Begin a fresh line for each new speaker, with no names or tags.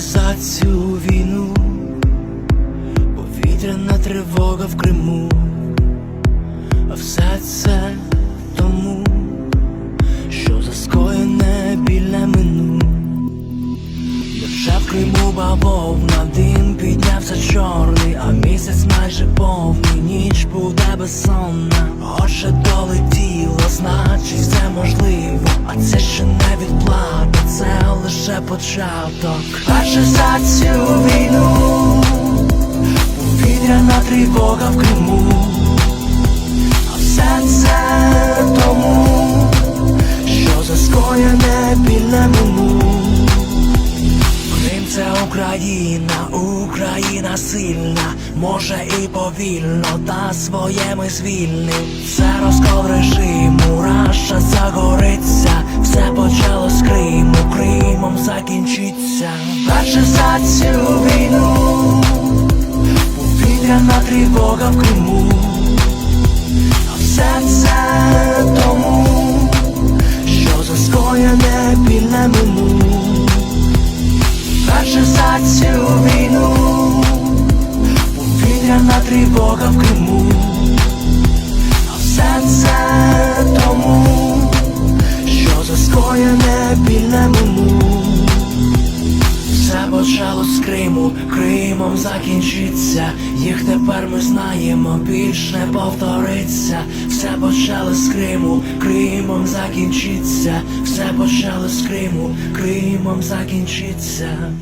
цю війну, повітряна тривога в Криму, а все це тому, що за скоєне біля мину. Невже в Криму бавовна, дим піднявся чорний, а місяць майже повний, ніч буде безсонна. Отже долетіло, значить все можливо, а початок. Адже за цю війну повітряна тривога в Криму, а все це тому, що за скоєне біля мину. Крим це Україна, Україна сильна, може і повільно, та своє ми звільним. Це розкол режиму, Раша загориться, все почало Цю війну, повітряна тривога в Криму, а все це тому, що за скоєне біля мину. Адже за цю війну. Повітряна тривога в Криму, Кримом закінчиться. Їх тепер ми знаємо, більш не повториться. Все почало з Криму, Кримом закінчиться. Все почало з Криму, Кримом закінчиться.